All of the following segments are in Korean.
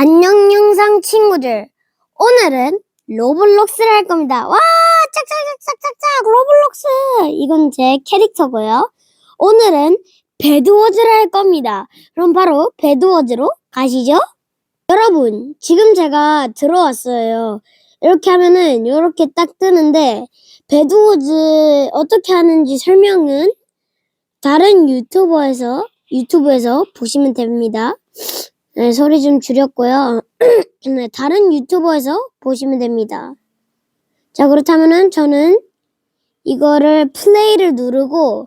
안녕 영상 친구들. 오늘은 로블록스를 할 겁니다. 와 짝짝짝짝짝짝 로블록스! 이건 제 캐릭터고요. 오늘은 배드워즈를 할 겁니다. 그럼 바로 배드워즈로 가시죠. 여러분 지금 제가 들어왔어요. 이렇게 하면은 이렇게 딱 뜨는데 배드워즈 어떻게 하는지 설명은 다른 유튜버에서 유튜브에서 보시면 됩니다 네, 소리 좀 줄였고요. 네, 다른 유튜버에서 보시면 됩니다. 자, 그렇다면은 저는 이거를 플레이를 누르고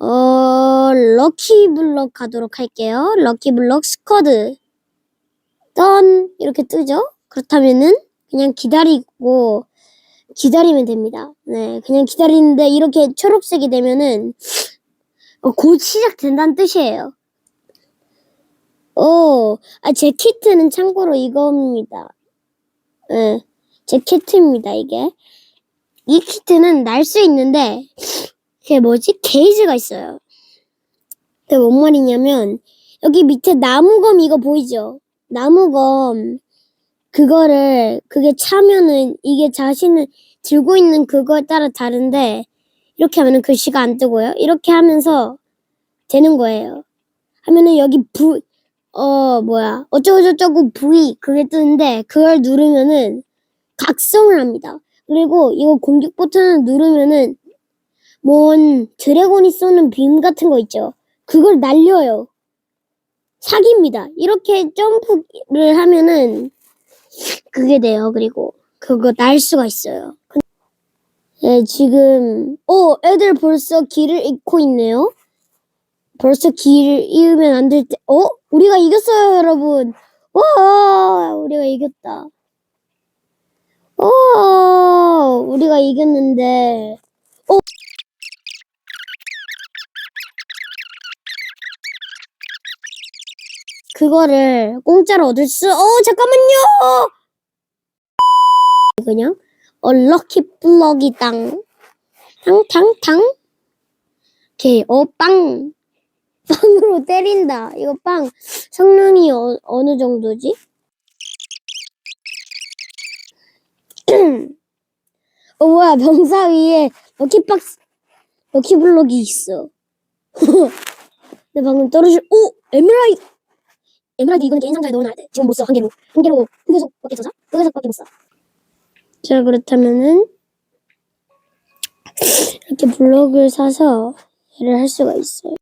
어, 럭키 블럭 가도록 할게요. 럭키 블럭 스쿼드. 던 이렇게 뜨죠? 그렇다면은 그냥 기다리고 기다리면 됩니다. 네, 그냥 기다리는데 이렇게 초록색이 되면은 어, 곧 시작된다는 뜻이에요. 오, 아, 제 키트는 참고로 이겁니다. 예, 제 키트입니다, 이게. 이 키트는 날 수 있는데, 그게 뭐지? 게이지가 있어요. 그게 뭔 말이냐면, 여기 밑에 나무검 이거 보이죠? 나무검, 그거를, 그게 차면은, 이게 자신을 들고 있는 그거에 따라 다른데, 이렇게 하면은 글씨가 안 뜨고요. 이렇게 하면서 되는 거예요. 하면은 여기 부, 어, 뭐야. 어쩌고저쩌고 V, 그게 뜨는데, 그걸 누르면은, 각성을 합니다. 그리고 이거 공격 버튼을 누르면은, 뭔, 드래곤이 쏘는 빔 같은 거 있죠. 그걸 날려요. 사기입니다. 이렇게 점프를 하면은, 그게 돼요. 그리고, 그거 날 수가 있어요. 네, 지금, 어, 애들 벌써 길을 잃고 있네요. 벌써 길을 잃으면 안 될 때, 어? 우리가 이겼어요, 여러분. 와, 우리가 이겼다. 와, 우리가 이겼는데, 어? 그거를 공짜로 얻을 수, 어, 잠깐만요! 그냥, 어, 럭키 블럭이 땅. 탕, 탕, 탕. 오케이, 어, 빵. 빵으로 때린다. 이거 빵 성능이 어, 어느 정도지? 어 뭐야 병사 위에 럭키박스 럭키블럭이 있어. 내 방금 떨어질 오 에메랄드 에메랄드 이건 개인 상자에 넣어놔야 돼. 지금 못 써. 한 개로 한 개로 흑여석밖에 써자. 흑여석밖에 못 써. 자 그렇다면은 이렇게 블럭을 사서 얘를 할 수가 있어요.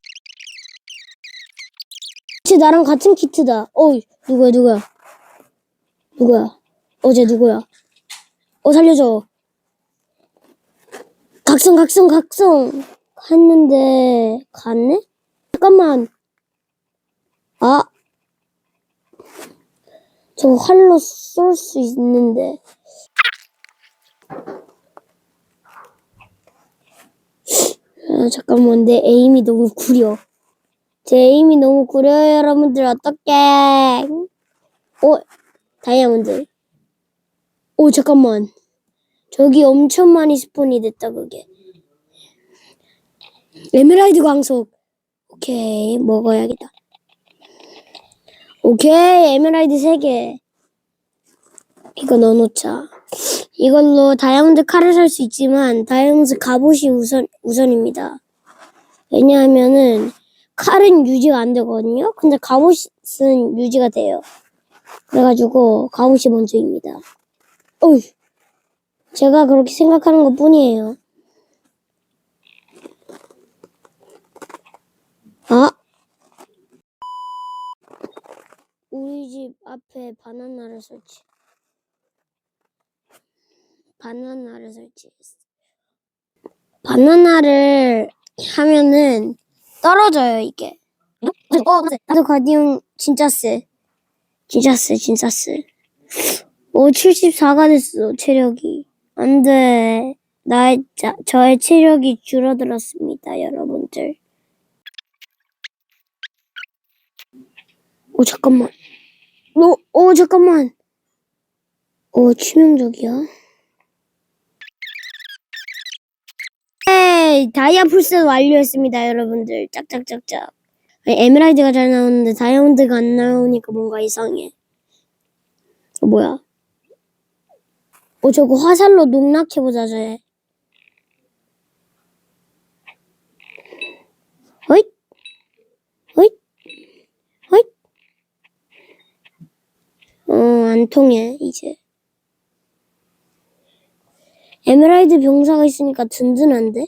쟤 나랑 같은 키트다. 어, 누구야, 누구야? 누구야? 어제 누구야? 어, 살려줘. 각성, 각성, 각성. 갔는데, 갔네? 잠깐만. 아. 저 활로 쏠 수 있는데. 아, 잠깐만, 내 에임이 너무 구려. 제 에임이 너무 구려요, 여러분들. 어떡해. 오, 다이아몬드. 오, 잠깐만. 저기 엄청 많이 스폰이 됐다, 그게. 에메랄드 광석. 오케이, 먹어야겠다. 오케이, 에메랄드 3개. 이거 넣어놓자. 이걸로 다이아몬드 칼을 살 수 있지만, 다이아몬드 갑옷이 우선, 우선입니다. 왜냐하면은, 칼은 유지가 안 되거든요. 근데 갑옷은 유지가 돼요. 그래가지고 갑옷이 먼저입니다. 어이, 제가 그렇게 생각하는 것 뿐이에요. 아, 우리 집 앞에 바나나를 설치. 바나나를 설치했어. 바나나를 하면은 떨어져요 이게. 어, 나도 가디언 진짜 세. 진짜 세, 진짜 세. 오, 74가 됐어, 체력이. 안 돼. 나의, 자, 저의 체력이 줄어들었습니다, 여러분들. 오, 잠깐만. 오, 오, 잠깐만. 오, 치명적이야. 네, 다이아 풀셋 완료했습니다, 여러분들. 짝짝짝짝. 에메랄드가 잘 나오는데 다이아몬드가 안 나오니까 뭔가 이상해. 뭐야? 어, 저거 화살로 농락해보자, 쟤. 어잇? 어잇? 어잇? 어, 안 통해, 이제. 에메랄드 병사가 있으니까 든든한데?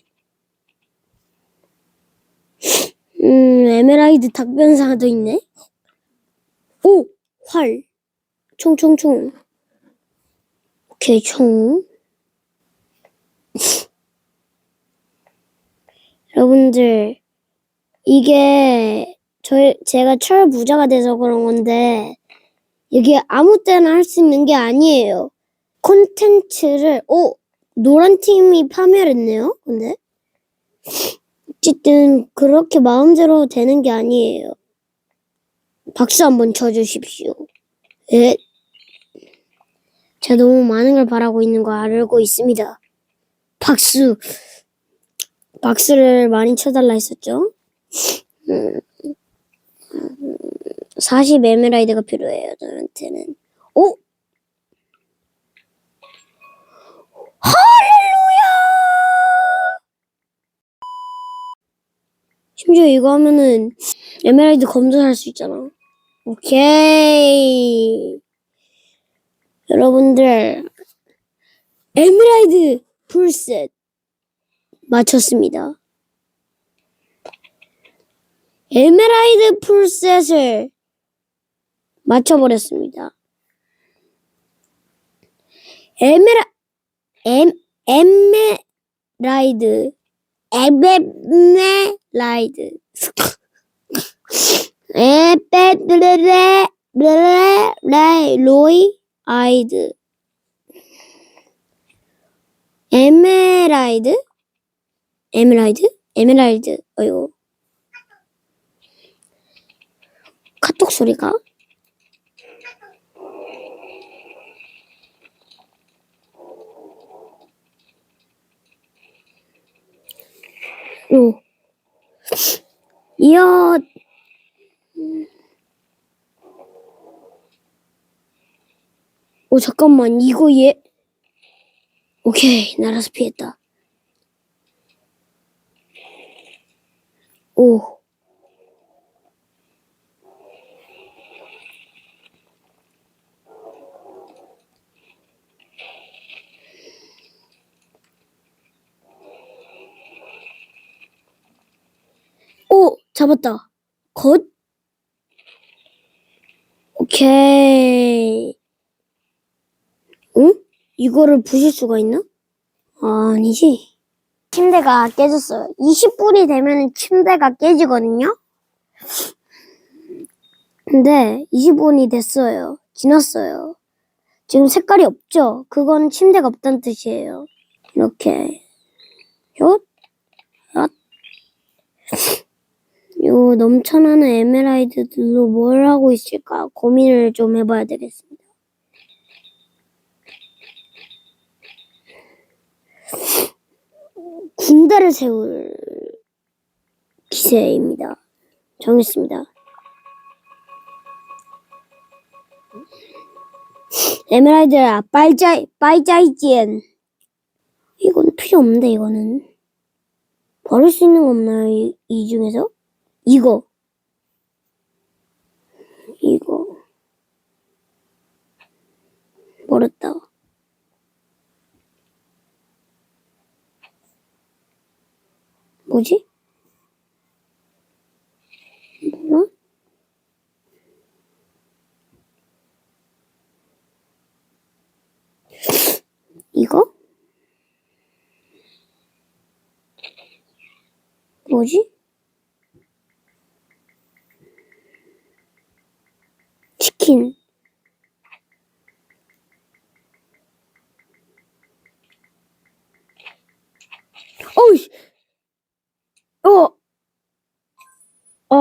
음, 에메랄드 닭변사도 있네? 오! 활. 총, 총, 총. 오케이, 총. 여러분들, 이게, 저, 제가 철 부자가 돼서 그런 건데, 이게 아무 때나 할 수 있는 게 아니에요. 콘텐츠를, 오! 노란 팀이 파멸했네요, 근데? 어쨌든, 그렇게 마음대로 되는 게 아니에요. 박수 한번 쳐주십시오. 예. 제가 너무 많은 걸 바라고 있는 거 알고 있습니다. 박수. 박수를 많이 쳐달라 했었죠? 음, 40 에메랄드가 필요해요, 저한테는. 오! 할렐루야! 심지어 이거 하면은 에메랄드 검도 살 수 있잖아. 오케이. 여러분들, 에메랄드 풀셋 맞췄습니다. 에메랄드 풀셋을 맞춰버렸습니다. 에메라, 엠, 에메라이드, 에메라이드. 에페레레 레레 로이 아이드 에메랄드 에메랄드 에메랄드 어이구 카톡 소리가 오 이어. 오 잠깐만. 이거 얘. 오케이. 날아서 피했다. 오 잡았다. 겉. 오케이. 응? 이거를 부실 수가 있나? 아니지. 침대가 깨졌어요. 20분이 되면 침대가 깨지거든요? 근데 20분이 됐어요. 지났어요. 지금 색깔이 없죠? 그건 침대가 없다는 뜻이에요. 이렇게. 요, 요, 요 넘쳐나는 에메랄드들로 뭘 하고 있을까 고민을 좀 해봐야 되겠습니다. 군대를 세울 기세입니다. 정했습니다. 에메랄드 아 빨짜이 빨짜이지엔 이건 필요 없는데 이거는 버릴 수 있는 거 없나요 이, 이 중에서 이거. 이거. 버렸다. 뭐지? 뭐야? 이거? 뭐지? 치킨. 어이, 어,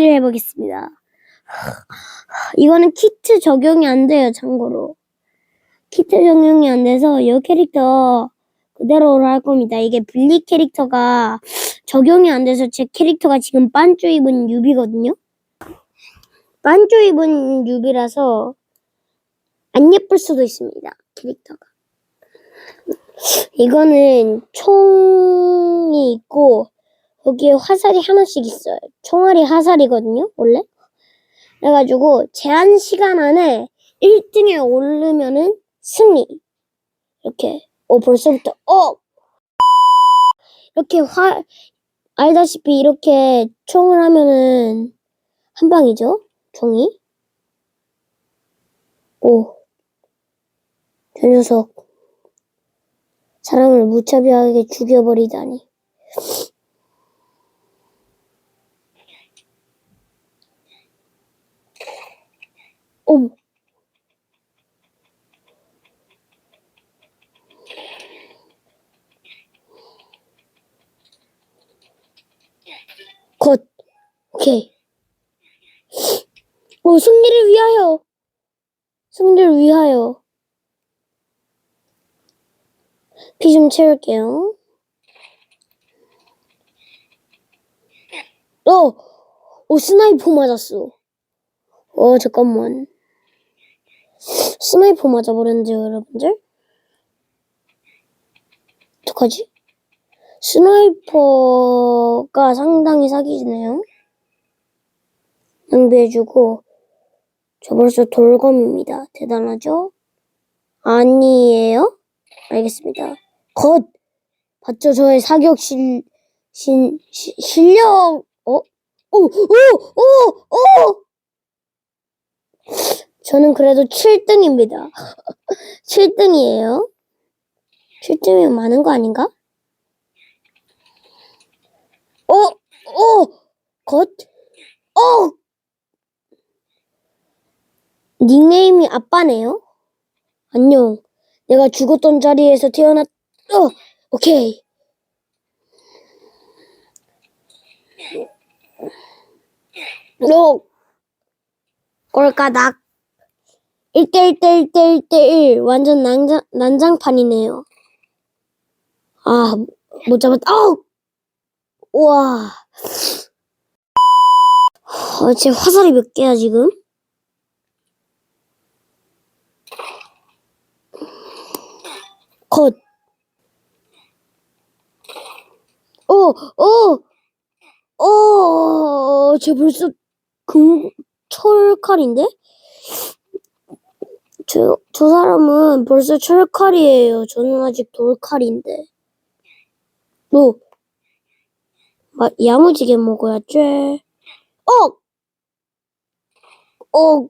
을 해보겠습니다. 이거는 키트 적용이 안 돼요, 참고로. 키트 적용이 안 돼서 이 캐릭터 그대로로 할 겁니다. 이게 빌리 캐릭터가 적용이 안 돼서 제 캐릭터가 지금 반쭈 입은 유비거든요. 반쭈 입은 유비라서 안 예쁠 수도 있습니다. 캐릭터가. 이거는 총이 있고 여기에 화살이 하나씩 있어요. 총알이 화살이거든요. 원래. 그래가지고 제한 시간 안에 1등에 오르면은 승리. 이렇게. 어 벌써부터 어 이렇게 화 알다시피 이렇게 총을 하면은 한 방이죠 총이 오 저 녀석 사람을 무차별하게 죽여버리다니 어머. 곧. 오케이. 오 승리를 위하여. 승리를 위하여. 피 좀 채울게요. 어! 오 스나이퍼 맞았어. 어 잠깐만 스나이퍼 맞아버렸는데요 여러분들 어떡하지? 스나이퍼가 상당히 사기지네요. 낭비해주고 저 벌써 돌검입니다. 대단하죠? 아니에요? 알겠습니다. 겉! 봤죠? 저의 사격 실, 신, 시, 실력, 어? 오, 오, 오, 오! 저는 그래도 7등입니다. 7등이에요. 7등이면 많은 거 아닌가? 어, 어, 겉, 어. 닉네임이 아빠네요. 안녕. 내가 죽었던 자리에서 태어났, 어, 오케이. 너, 꼴까닥. 1대1 대1 대1 대1 완전 난장, 난장판이네요. 아, 못 잡았다. 아우! 우와. 어, 제 화살이 몇 개야, 지금? 컷. 어, 어, 어, 쟤 벌써 금, 철칼인데? 저, 저 사람은 벌써 철칼이에요. 저는 아직 돌칼인데. 너, 마, 야무지게 먹어야지. 어! 어!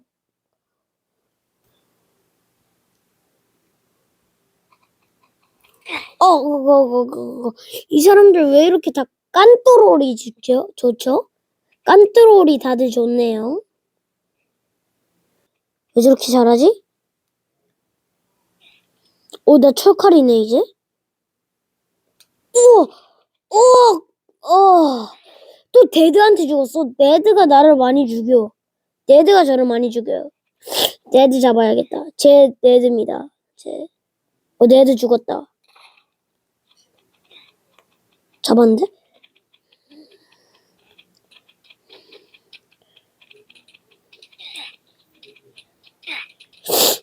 어, 그거, 그거, 그거. 이 사람들 왜 이렇게 다 깐뚜롤이 좋죠? 좋죠? 깐뚜롤이 다들 좋네요. 왜 저렇게 잘하지? 오, 나 철칼이네, 이제. 우와! 우와! 어, 또 데드한테 죽었어. 데드가 나를 많이 죽여. 데드가 저를 많이 죽여요. 데드 잡아야겠다. 제 데드입니다. 제. 어, 데드 죽었다. 잡았는데?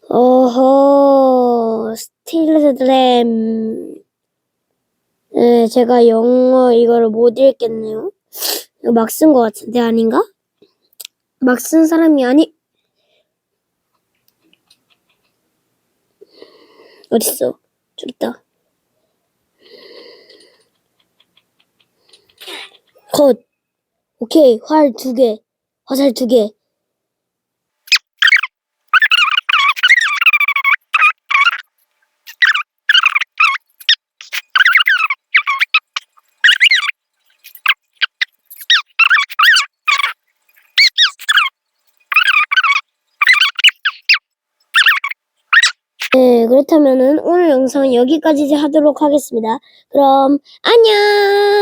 어허, 스틸드램. 네, 제가 영어 이거를 못 읽겠네요. 막 쓴 것 같은데 아닌가? 막 쓴 사람이 아니 어딨어? 저기 있다. 컷. 오케이 활 두 개, 화살 두 개. 네, 그렇다면은 오늘 영상은 여기까지 하도록 하겠습니다. 그럼 안녕!